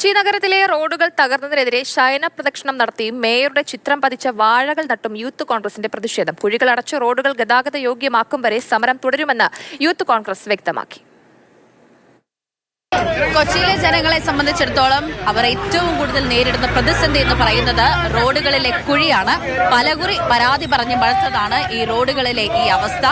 കൊച്ചി നഗരത്തിലെ റോഡുകൾ തകർന്നതിനെതിരെ ശയന പ്രദക്ഷിണം നടത്തിയും മേയറുടെ ചിത്രം പതിച്ച വാഴകൾ നട്ടും യൂത്ത് കോൺഗ്രസിന്റെ പ്രതിഷേധം. കുഴികൾ അടച്ച് റോഡുകൾ ഗതാഗത യോഗ്യമാക്കും വരെ സമരം തുടരുമെന്ന് യൂത്ത് കോൺഗ്രസ് വ്യക്തമാക്കി. കൊച്ചിയിലെ ജനങ്ങളെ സംബന്ധിച്ചിടത്തോളം അവർ ഏറ്റവും കൂടുതൽ നേരിടുന്ന പ്രതിസന്ധി എന്ന് പറയുന്നത് റോഡുകളിലെ കുഴിയാണ്. പലകുറി പരാതി പറഞ്ഞ് വളർത്തതാണ് ഈ റോഡുകളിലെ ഈ അവസ്ഥ.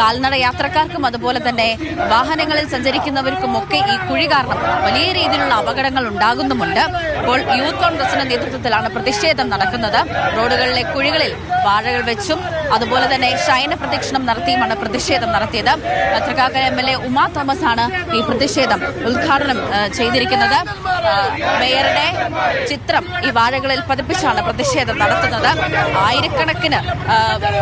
കാൽനട യാത്രക്കാർക്കും അതുപോലെ തന്നെ വാഹനങ്ങളിൽ സഞ്ചരിക്കുന്നവർക്കും ഒക്കെ ഈ കുഴി കാരണം വലിയ രീതിയിലുള്ള അപകടങ്ങൾ ഉണ്ടാകുന്നുമുണ്ട്. ഇപ്പോൾ യൂത്ത് കോൺഗ്രസിന്റെ നേതൃത്വത്തിലാണ് പ്രതിഷേധം നടക്കുന്നത്. റോഡുകളിലെ കുഴികളിൽ വാഴകൾ വെച്ചും അതുപോലെ തന്നെ ശയന പ്രദക്ഷിണം നടത്തിയുമാണ് പ്രതിഷേധം നടത്തിയത്. Pathrakakkara M L A Uma Thomas ആണ് ഈ പ്രതിഷേധം ഉദ്ഘാടനം ആ, ചെയ്തിരിക്കുന്നത്. മേയറുടെ ചിത്രം ഈ വാഴകളിൽ പതിപ്പിച്ചാണ് പ്രതിഷേധം നടത്തുന്നത്. ആയിരക്കണക്കിന്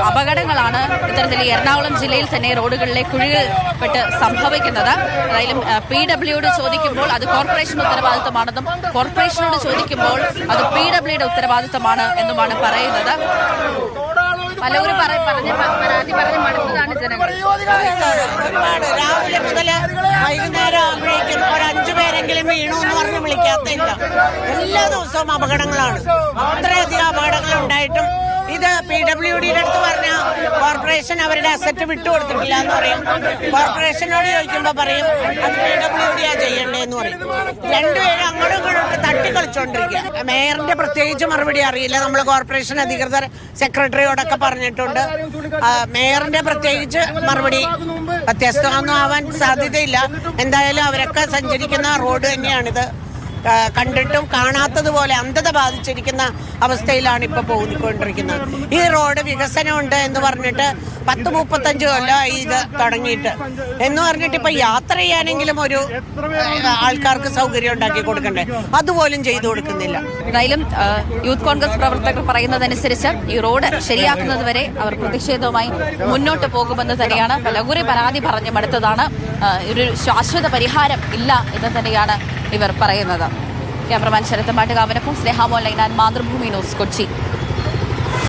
അപകടങ്ങളാണ് ഇത്തരത്തിൽ എറണാകുളം ജില്ലയിൽ തന്നെ റോഡുകളിലെ കുഴികൾ പെട്ട് സംഭവിക്കുന്നത്. ഏതായാലും പി ഡബ്ല്യുയോട് ചോദിക്കുമ്പോൾ അത് കോർപ്പറേഷൻ ഉത്തരവാദിത്തമാണെന്നും കോർപ്പറേഷനോട് ചോദിക്കുമ്പോൾ അത് പി ഡബ്ല്യുടെ ഉത്തരവാദിത്തമാണ് എന്നുമാണ് പറയുന്നത്. പലവരും പറ- പറഞ്ഞ പരാതി പറഞ്ഞ് മടുത്തതാണ് ജനങ്ങൾ. രാവിലെ മുതൽ വൈകുന്നേരം പറഞ്ഞ് വിളിക്കാത്തില്ല. എല്ലാ ദിവസവും അപകടങ്ങളാണ്. അത്രയധികം അപകടങ്ങൾ ഉണ്ടായിട്ടും ഇത് പി ഡബ്ല്യു ഡിയുടെ അടുത്ത് പറഞ്ഞ കോർപ്പറേഷൻ അവരുടെ അസറ്റ് വിട്ടുകൊടുത്തിട്ടില്ല എന്ന് പറയും. കോർപ്പറേഷനോട് ചോദിക്കുമ്പോൾ പറയും അത് പി ഡബ്ല്യു ഡിയാ ചെയ്യണ്ടേന്ന് പറയും. രണ്ടുപേരും അങ്ങോട്ടും ഇങ്ങോട്ടും തട്ടി കളിച്ചോണ്ടിരിക്കുക മേയറിന്റെ പ്രത്യേകിച്ച് മറുപടി അറിയില്ല. നമ്മൾ കോർപ്പറേഷൻ അധികൃതർ സെക്രട്ടറിയോടൊക്കെ പറഞ്ഞിട്ടുണ്ട്. ആ, മേയറിന്റെ പ്രത്യേകിച്ച് മറുപടി വ്യത്യസ്തമൊന്നും ആവാൻ സാധ്യതയില്ല. എന്തായാലും അവരൊക്കെ സഞ്ചരിക്കുന്ന റോഡ് തന്നെയാണിത്. ആ, കണ്ടിട്ടും കാണാത്തതുപോലെ അന്ധത ബാധിച്ചിരിക്കുന്ന അവസ്ഥയിലാണ് ഇപ്പൊ പോയിക്കൊണ്ടിരിക്കുന്നത് ഈ റോഡ് വികസനമുണ്ട് എന്ന് പറഞ്ഞിട്ട് പത്ത് മുപ്പത്തഞ്ച് കൊല്ലമായി ഇത് തുടങ്ങിയിട്ട്. എന്ന് പറഞ്ഞിട്ട് ഇപ്പൊ യാത്ര ചെയ്യാനെങ്കിലും ഒരു ആൾക്കാർക്ക് സൗകര്യം ഉണ്ടാക്കി കൊടുക്കണ്ടേ? അതുപോലും ചെയ്തു കൊടുക്കുന്നില്ല. എന്തായാലും യൂത്ത് കോൺഗ്രസ് പ്രവർത്തകർ പറയുന്നതനുസരിച്ച് ഈ റോഡ് ശരിയാക്കുന്നത് വരെ അവർ പ്രതിഷേധവുമായി മുന്നോട്ട് പോകുമെന്ന് തന്നെയാണ് പലകുറി പരാതി പറഞ്ഞു മടുത്തതാണ് ഒരു ശാശ്വത പരിഹാരം ഇല്ല എന്ന് തന്നെയാണ് ഇവർ പറയുന്നത്. ക്യാമറമാൻ ശരത് മാട്ടുകാവിനൊപ്പം സ്നേഹാമോൻ ലൈനാൻ മാതൃഭൂമി ന്യൂസ് കൊച്ചി.